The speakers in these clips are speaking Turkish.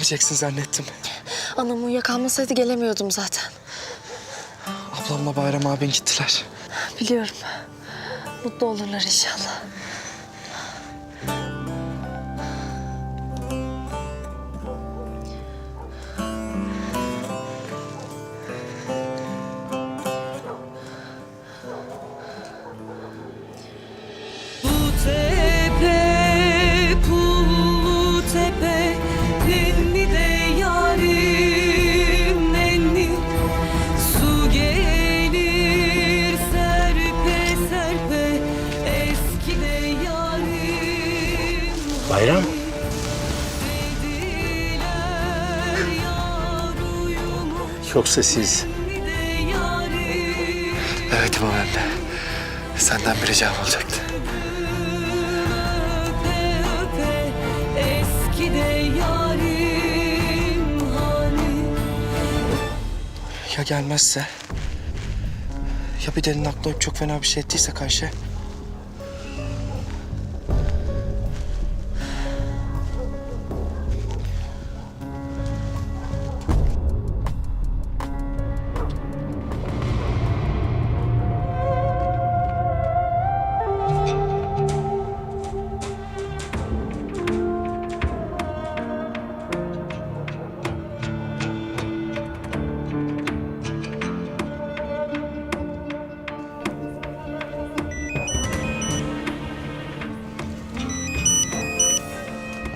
Gelmeyeceksin zannettim. Anam uyuyakalmasaydı gelemiyordum zaten. Ablamla Bayram abin gittiler. Biliyorum. Mutlu olurlar inşallah. Bayram. Yoksa siz Evet İmam Emre. Senden bir ricam olacaktı. Ya gelmezse? Ya bir delinin aklı oyup çok fena bir şey ettiyse Ayşe?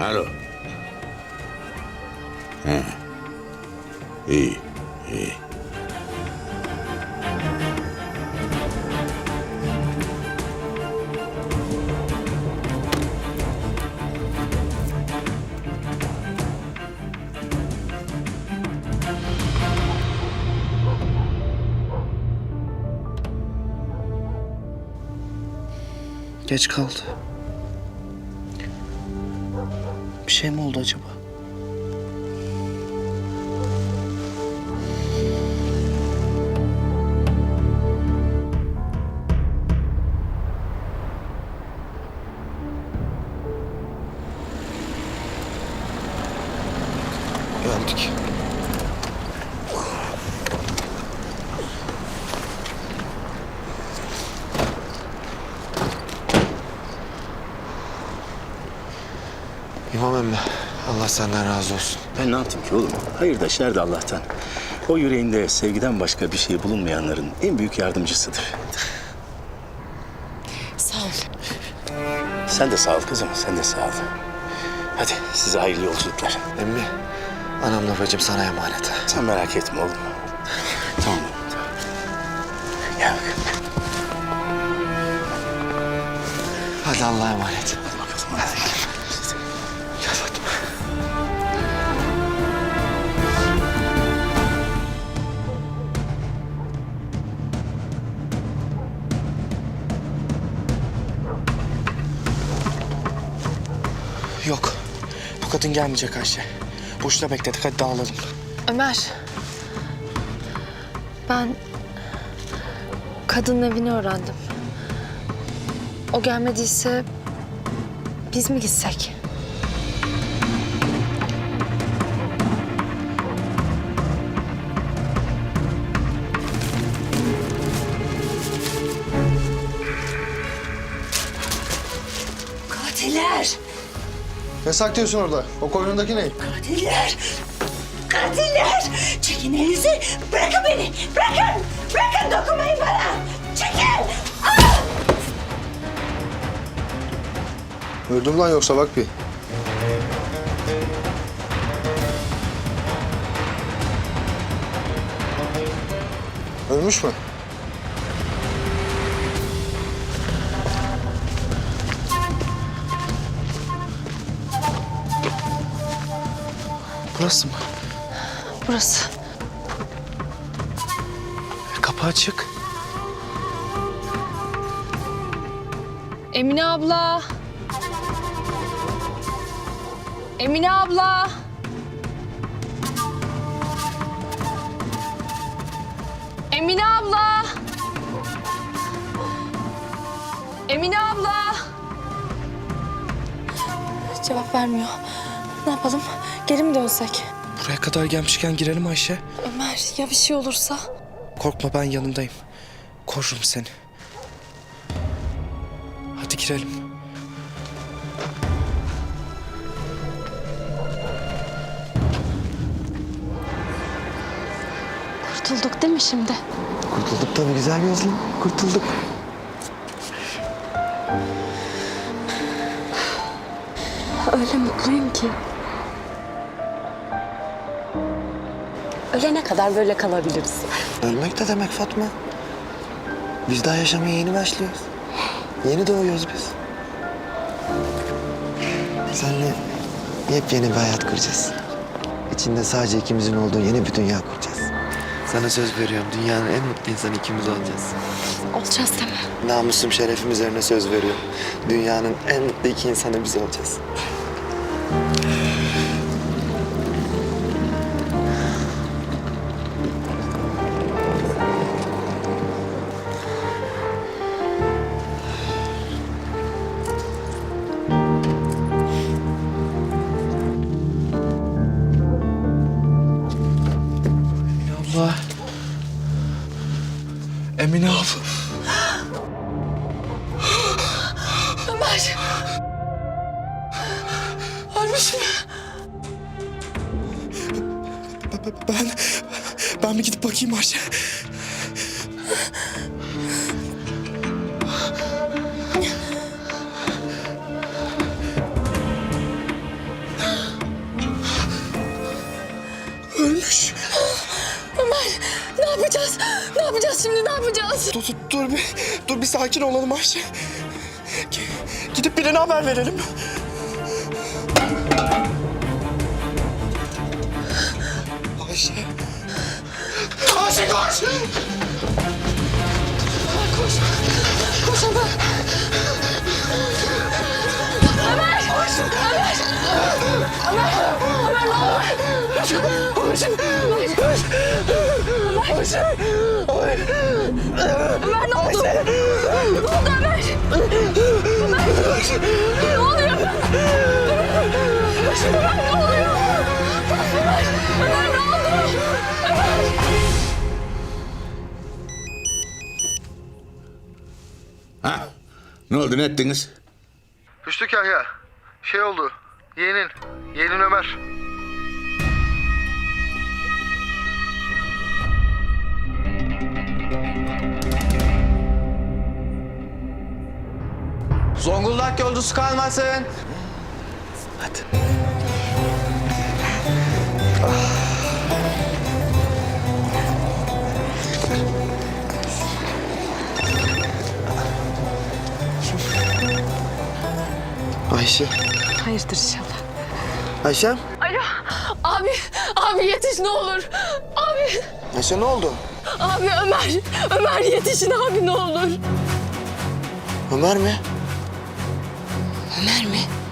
Alo. He. İyi, iyi. Geç kaldı. Bir şey mi oldu acaba? Geldik. İmam emmi, Allah senden razı olsun. Ben ne yaptım ki oğlum? Hayır da şer de Allah'tan. O yüreğinde sevgiden başka bir şey bulunmayanların en büyük yardımcısıdır. Sağ ol. Sen de sağ ol kızım, sen de sağ ol. Hadi size hayırlı yolculuklar. Emmi, anamla bacım sana emanet. Sen merak etme oğlum. Tamam. tamam. Gel bakalım. Hadi Allah'a emanet. Hadi bakalım. Hadi. Yok. Bu kadın gelmeyecek Ayşe. Boşuna bekledik hadi dağılalım. Ömer. Ben kadının evini öğrendim. O gelmediyse biz mi gitsek? Ne saklıyorsun orada? O koynundaki ne? Katiller! Katiller! Çekin elinizi! Bırakın beni! Bırakın! Bırakın dokunmayın bana! Çekil! Ah! Öldüm lan yoksa bak bir. Ölmüş mü? Burası mı? Burası. Kapı açık. Emine abla. Emine abla. Emine abla. Emine abla. Cevap vermiyor. Ne yapalım? Geri mi dönsek? Buraya kadar gelmişken girelim Ayşe. Ömer ya bir şey olursa? Korkma ben yanındayım. Korurum seni. Hadi girelim. Kurtulduk değil mi şimdi? Kurtulduk tabii güzel gözlüm. Kurtulduk. Öyle mutluyum ki. Ölene kadar böyle kalabiliriz. Ölmek de demek Fatma. Biz daha yaşamaya yeni başlıyoruz. Yeni doğuyoruz biz. Seninle yepyeni bir hayat kuracağız. İçinde sadece ikimizin olduğu yeni bir dünya kuracağız. Sana söz veriyorum dünyanın en mutlu insanı ikimiz olacağız. Olacağız değil mi? Namusum şerefim üzerine söz veriyorum. Dünyanın en mutlu iki insanı biz olacağız. Ömer. Ölmüş mü? Ben, ben bir gidip bakayım Ayşe. Ölmüş. Ne yapacağız? Ne yapacağız şimdi? Ne yapacağız? Dur, dur, dur bir, dur bir sakin olalım Ayşe. Gidip birine haber verelim. Ayşe. Ayşe koş! Koş! Ömer. Ömer! Ne oldu? Ne oldu Ömer? Ömer. Ne oluyor? Ömer ne oluyor? Ömer, Ömer ne oldu? Ha? Ne oldu ne ettiniz? Rüştü Kahya. Şey oldu. Yeğenin. Yeğenin Ömer. Zonguldak yolcusu kalmasın. Hadi. Ayşe. Hayırdır inşallah. Ayşem. Alo. Abi, abi yetiş ne olur. Abi, Ayşe ne oldu? abi Ömer. Ömer yetişin abi ne olur. Ömer mi? Ömer mi?